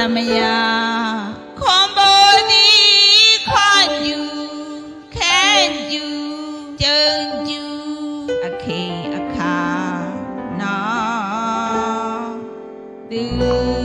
သမယာခွန်ဘိုနီခွန်ကျူခဲကျူကျုံကျူအခေအခါနော်သူ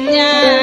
yeah.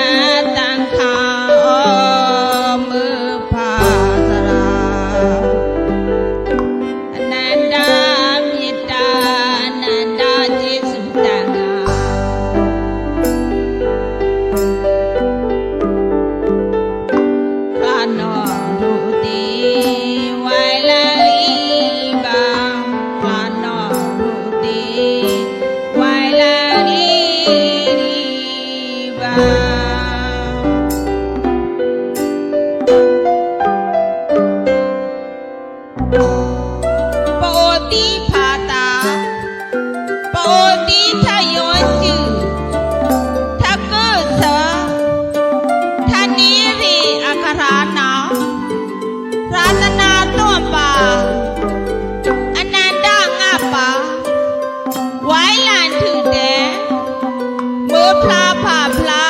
ผ่าพลา